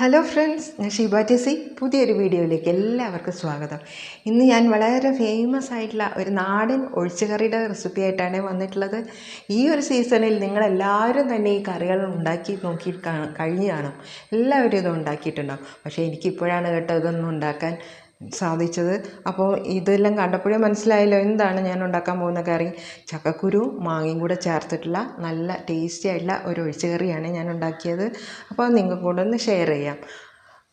Hello friends ഞാൻ ഷീബ ടെസി പുതിയൊരു വീഡിയോയിലേക്ക് എല്ലാവർക്കും സ്വാഗതം. ഇന്ന് ഞാൻ വളരെ ഫേമസ് ആയിട്ടുള്ള ഒരു നാടൻ ഒഴിച്ചുകറിയുടെ റെസിപ്പി ആയിട്ടാണ് വന്നിട്ടുള്ളത്. ഈ ഒരു സീസണിൽ നിങ്ങളെല്ലാവരും തന്നെ ഈ കറികൾ ഉണ്ടാക്കി നോക്കി കഴിഞ്ഞു കഴിഞ്ഞ് കാണും. എല്ലാവരും ഇത് ഉണ്ടാക്കിയിട്ടുണ്ടാകും പക്ഷേ എനിക്കിപ്പോഴാണ് കേട്ടോ ഇതൊന്നും ഉണ്ടാക്കാൻ സാധിച്ചത്. അപ്പോൾ ഇതെല്ലാം കണ്ടപ്പോഴേ മനസ്സിലായല്ലോ എന്താണ് ഞാൻ ഉണ്ടാക്കാൻ പോകുന്ന കറി? ചക്കക്കുരു മാങ്ങയും കൂടെ ചേർത്തിട്ടുള്ള നല്ല ടേസ്റ്റി ആയിട്ടുള്ള ഒരു ഒഴിച്ചുകറിയാണ് ഞാൻ ഉണ്ടാക്കിയത്. അപ്പോൾ നിങ്ങൾക്ക് കൂടെ ഒന്ന് ഷെയർ ചെയ്യാം.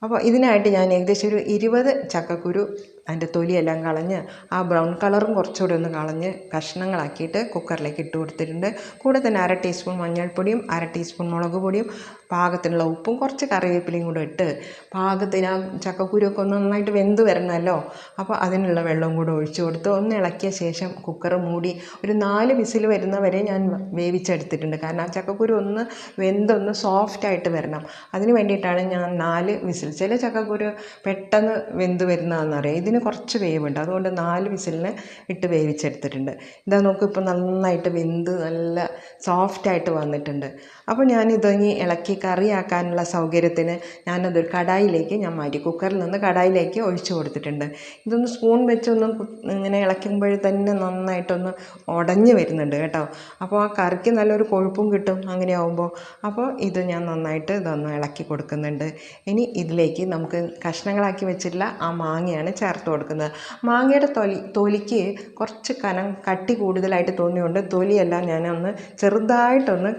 അപ്പോൾ ഇതിനായിട്ട് ഞാൻ ഏകദേശം ഒരു ഇരുപത് ചക്കക്കുരു അതിന്റെ തൊലിയെല്ലാം കളഞ്ഞ് ആ ബ്രൗൺ കളറും കുറച്ചുകൂടി ഒന്ന് കളഞ്ഞ് കഷ്ണങ്ങളാക്കിയിട്ട് കുക്കറിലേക്ക് ഇട്ട് കൊടുത്തിട്ടുണ്ട്. കൂടെ തന്നെ അര ടീസ്പൂൺ മഞ്ഞൾപ്പൊടിയും അര ടീസ്പൂൺ മുളക് പൊടിയും പാകത്തിനുള്ള ഉപ്പും കുറച്ച് കറിവേപ്പിലയും കൂടെ ഇട്ട് പാകത്തിന് ആ ചക്കക്കുരുവൊക്കെ ഒന്ന് നന്നായിട്ട് വെന്ത് വരണമല്ലോ. അപ്പോൾ അതിനുള്ള വെള്ളവും കൂടെ ഒഴിച്ചു കൊടുത്ത് ഒന്ന് ഇളക്കിയ ശേഷം കുക്കർ മൂടി ഒരു നാല് വിസിൽ വരുന്നവരെ ഞാൻ വേവിച്ചെടുത്തിട്ടുണ്ട്. കാരണം ആ ചക്കക്കുരു ഒന്ന് വെന്തൊന്ന് സോഫ്റ്റായിട്ട് വരണം. അതിന് വേണ്ടിയിട്ടാണ് ഞാൻ നാല് വിസിൽ. ചില ചക്കക്കുരു പെട്ടെന്ന് വെന്ത് വരുന്നതെന്നറിയാം ഇതിന് കുറച്ച് വേവുണ്ട്. അതുകൊണ്ട് നാല് വിസിലിന് ഇട്ട് വേവിച്ചെടുത്തിട്ടുണ്ട്. ഇതാ നോക്കൂ ഇപ്പോൾ നന്നായിട്ട് വെന്ത് നല്ല സോഫ്റ്റായിട്ട് വന്നിട്ടുണ്ട്. അപ്പോൾ ഞാനിത് ഇനി ഇളക്കി കറിയാക്കാനുള്ള സൗകര്യത്തിന് ഞാനതൊരു കടായിലേക്ക് ഞാൻ മാറ്റി കുക്കറിൽ നിന്ന് കടായിലേക്ക് ഒഴിച്ചു കൊടുത്തിട്ടുണ്ട്. ഇതൊന്ന് സ്പൂൺ വെച്ചൊന്ന് ഇങ്ങനെ ഇളക്കുമ്പോൾ തന്നെ നന്നായിട്ടൊന്ന് ഉടഞ്ഞു വരുന്നുണ്ട് കേട്ടോ. അപ്പോൾ ആ കറിക്ക് നല്ലൊരു കൊഴുപ്പും കിട്ടും അങ്ങനെ ആവുമ്പോൾ അപ്പോൾ ഇത് ഞാൻ നന്നായിട്ട് ഇതൊന്ന് ഇളക്കി കൊടുക്കുന്നുണ്ട്. ഇനി ഇതിലേക്ക് നമുക്ക് കഷ്ണങ്ങളാക്കി വെച്ചിട്ടുള്ള ആ മാങ്ങയാണ് ചേർത്ത് കൊടുക്കുന്നത്. മാങ്ങയുടെ തൊലി തൊലിക്ക് കുറച്ച് കനം കട്ടി കൂടുതലായിട്ട് തോന്നിയുകൊണ്ട് തൊലിയെല്ലാം ഞാനൊന്ന് ചെറുതായിട്ടൊന്ന്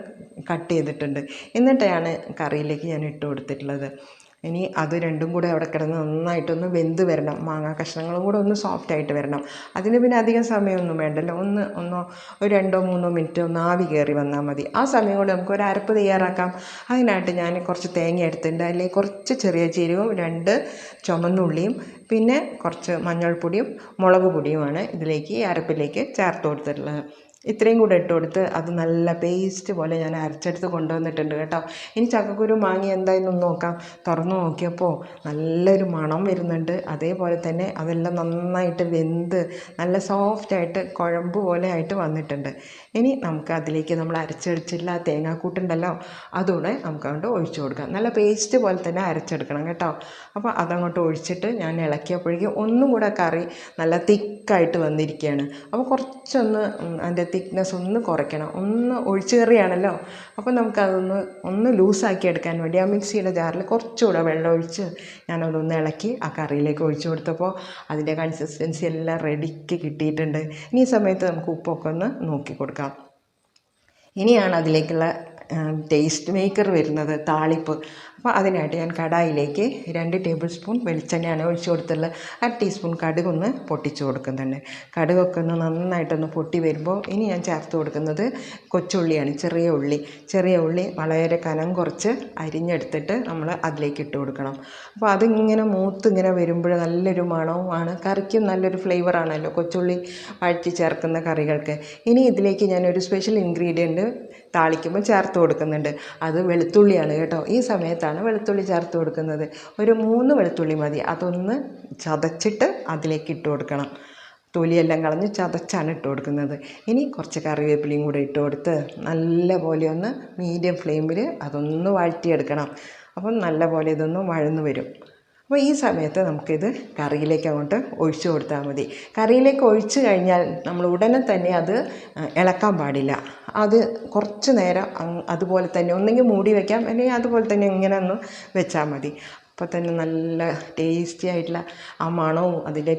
കട്ട് ചെയ്തിട്ടുണ്ട്. എന്നിട്ടാണ് കറിയിലേക്ക് ഞാൻ ഇട്ട് കൊടുത്തിട്ടുള്ളത്. ഇനി അത് രണ്ടും കൂടെ അവിടെ കിടന്ന് നന്നായിട്ടൊന്ന് വെന്ത് വരണം. മാങ്ങാ കഷ്ണങ്ങളും കൂടെ ഒന്ന് സോഫ്റ്റ് ആയിട്ട് വരണം. അതിന് പിന്നെ അധികം സമയമൊന്നും വേണ്ടല്ലോ. ഒന്ന് ഒന്നോ ഒരു രണ്ടോ മൂന്നോ മിനിറ്റ് ഒന്ന് ആവി കയറി വന്നാൽ മതി. ആ സമയം കൊണ്ട് നമുക്ക് ഒരു അരപ്പ് തയ്യാറാക്കാം. അതിനായിട്ട് ഞാൻ കുറച്ച് തേങ്ങ എടുത്തിട്ടുണ്ട്. അല്ലെങ്കിൽ കുറച്ച് ചെറിയ ജീരകവും രണ്ട് ചുമന്നുള്ളിയും പിന്നെ കുറച്ച് മഞ്ഞൾപ്പൊടിയും മുളക് പൊടിയുമാണ് ഇതിലേക്ക് ഈ അരപ്പിലേക്ക് ചേർത്ത് കൊടുത്തിട്ടുള്ളത്. ഇത്രയും കൂടെ ഇട്ട് കൊടുത്ത് അത് നല്ല പേസ്റ്റ് പോലെ ഞാൻ അരച്ചെടുത്ത് കൊണ്ടുവന്നിട്ടുണ്ട് കേട്ടോ. ഇനി ചക്കക്കുരു മാങ്ങി എന്തായെന്നൊന്ന് നോക്കാം. തുറന്നു നോക്കിയപ്പോൾ നല്ലൊരു മണം വരുന്നുണ്ട്. അതേപോലെ തന്നെ അതെല്ലാം നന്നായിട്ട് വെന്ത് നല്ല സോഫ്റ്റായിട്ട് കുഴമ്പ് പോലെ ആയിട്ട് വന്നിട്ടുണ്ട്. ഇനി നമുക്ക് അതിലേക്ക് നമ്മൾ അരച്ചടിച്ചില്ല തേങ്ങാക്കൂട്ടുണ്ടല്ലോ അതുകൂടെ നമുക്ക് അങ്ങോട്ട് ഒഴിച്ചു കൊടുക്കാം. നല്ല പേസ്റ്റ് പോലെ തന്നെ അരച്ചെടുക്കണം കേട്ടോ. അപ്പോൾ അതങ്ങോട്ട് ഒഴിച്ചിട്ട് ഞാൻ ഇളക്കിയപ്പോഴേക്കും ഒന്നും കൂടെ കറി നല്ല തിക്കായിട്ട് വന്നിരിക്കുകയാണ്. അപ്പോൾ കുറച്ചൊന്ന് അതിന്റെ തിക്നെസ് ഒന്ന് കുറയ്ക്കണം. ഒന്ന് ഒഴിച്ചു കയറിയാണല്ലോ അപ്പോൾ നമുക്കതൊന്ന് ഒന്ന് ലൂസാക്കി എടുക്കാൻ വേണ്ടി ആ മിക്സിയുടെ ജാറിൽ കുറച്ചുകൂടെ വെള്ളം ഒഴിച്ച് ഞാനതൊന്ന് ഇളക്കി ആ കറിയിലേക്ക് ഒഴിച്ചു കൊടുത്തപ്പോൾ അതിന്റെ കൺസിസ്റ്റൻസി എല്ലാം റെഡിക്ക് കിട്ടിയിട്ടുണ്ട്. ഇനി ഈ സമയത്ത് നമുക്ക് ഉപ്പൊക്കെ ഒന്ന് നോക്കി കൊടുക്കാം. ഇനിയാണ് അതിലേക്കുള്ള ടേസ്റ്റ് മേക്കർ വരുന്നത് താളിപ്പ്. അപ്പോൾ അതിനായിട്ട് ഞാൻ കടായിലേക്ക് രണ്ട് ടേബിൾ സ്പൂൺ വെളിച്ചെണ്ണയാണ് ഒഴിച്ചു കൊടുത്തുള്ളത്. അര ടീസ്പൂൺ കടുകൊന്ന് പൊട്ടിച്ചു കൊടുക്കുന്നുണ്ട്. കടുകൊക്കെ ഒന്ന് നന്നായിട്ടൊന്ന് പൊട്ടി വരുമ്പോൾ ഇനി ഞാൻ ചേർത്ത് കൊടുക്കുന്നത് കൊച്ചുള്ളിയാണ് ചെറിയ ഉള്ളി. ചെറിയ ഉള്ളി വളരെ കനം കുറച്ച് അരിഞ്ഞെടുത്തിട്ട് നമ്മൾ അതിലേക്ക് ഇട്ട് കൊടുക്കണം. അപ്പോൾ അതിങ്ങനെ മൂത്ത് ഇങ്ങനെ വരുമ്പോൾ നല്ലൊരു മണവുമാണ്. കറിക്കും നല്ലൊരു ഫ്ലേവറാണല്ലോ കൊച്ചുള്ളി വഴറ്റി ചേർക്കുന്ന കറികൾക്ക്. ഇനി ഇതിലേക്ക് ഞാനൊരു സ്പെഷ്യൽ ഇൻഗ്രീഡിയന്റ് താളിക്കുമ്പോൾ ചേർത്ത് കൊടുക്കുന്നുണ്ട്. അത് വെളുത്തുള്ളിയാണ് കേട്ടോ. ഈ സമയത്താണ് വെളുത്തുള്ളി ചേർത്ത് കൊടുക്കുന്നത്. ഒരു മൂന്ന് വെളുത്തുള്ളി മതി. അതൊന്ന് ചതച്ചിട്ട് അതിലേക്ക് ഇട്ട് കൊടുക്കണം. തൊലിയെല്ലാം കളഞ്ഞ് ചതച്ചാണ് ഇട്ട് കൊടുക്കുന്നത്. ഇനി കുറച്ച് കറിവേപ്പിലയും കൂടെ ഇട്ട് കൊടുത്ത് നല്ല പോലെ ഒന്ന് മീഡിയം ഫ്ലെയിമിൽ അതൊന്ന് വഴറ്റിയെടുക്കണം. അപ്പം നല്ല പോലെ ഇതൊന്ന് വഴന്ന് വരും. അപ്പോൾ ഈ സമയത്ത് നമുക്കിത് കറിയിലേക്ക് അങ്ങോട്ട് ഒഴിച്ചു കൊടുത്താൽ മതി. കറിയിലേക്ക് ഒഴിച്ചു കഴിഞ്ഞാൽ നമ്മൾ ഉടനെ തന്നെ അത് ഇളക്കാൻ പാടില്ല. അത് കുറച്ച് നേരം അതുപോലെ തന്നെ ഒന്നെങ്കിൽ മൂടി വയ്ക്കാം അല്ലെങ്കിൽ അതുപോലെ തന്നെ ഇങ്ങനെ ഒന്ന് വെച്ചാൽ മതി. അപ്പോൾ തന്നെ നല്ല ടേസ്റ്റി ആയിട്ടുള്ള ആ മണവും അതിന്റെ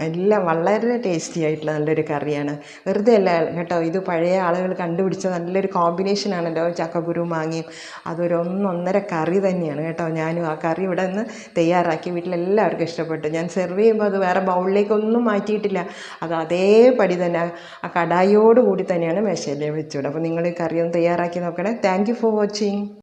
എല്ലാം വളരെ ടേസ്റ്റി ആയിട്ടുള്ള നല്ലൊരു കറിയാണ്. വെറുതെ അല്ല കേട്ടോ ഇത് പഴയ ആളുകൾ കണ്ടുപിടിച്ച നല്ലൊരു കോമ്പിനേഷനാണല്ലോ ചക്കക്കുരു മാങ്ങയും. അതൊരു ഒന്നൊന്നര കറി തന്നെയാണ് കേട്ടോ. ഞാനും ആ കറി ഇവിടെ നിന്ന് തയ്യാറാക്കി വീട്ടിലെല്ലാവർക്കും ഇഷ്ടപ്പെട്ടു. ഞാൻ സെർവ് ചെയ്യുമ്പോൾ അത് വേറെ ബൗളിലേക്കൊന്നും മാറ്റിയിട്ടില്ല. അത് അതേപടി തന്നെ ആ കടായിയോടുകൂടി തന്നെയാണ് മെഷീനിൽ വെച്ചുവിടുക അപ്പോൾ നിങ്ങൾ ഈ കറി തയ്യാറാക്കി നോക്കണേ. Thank for watching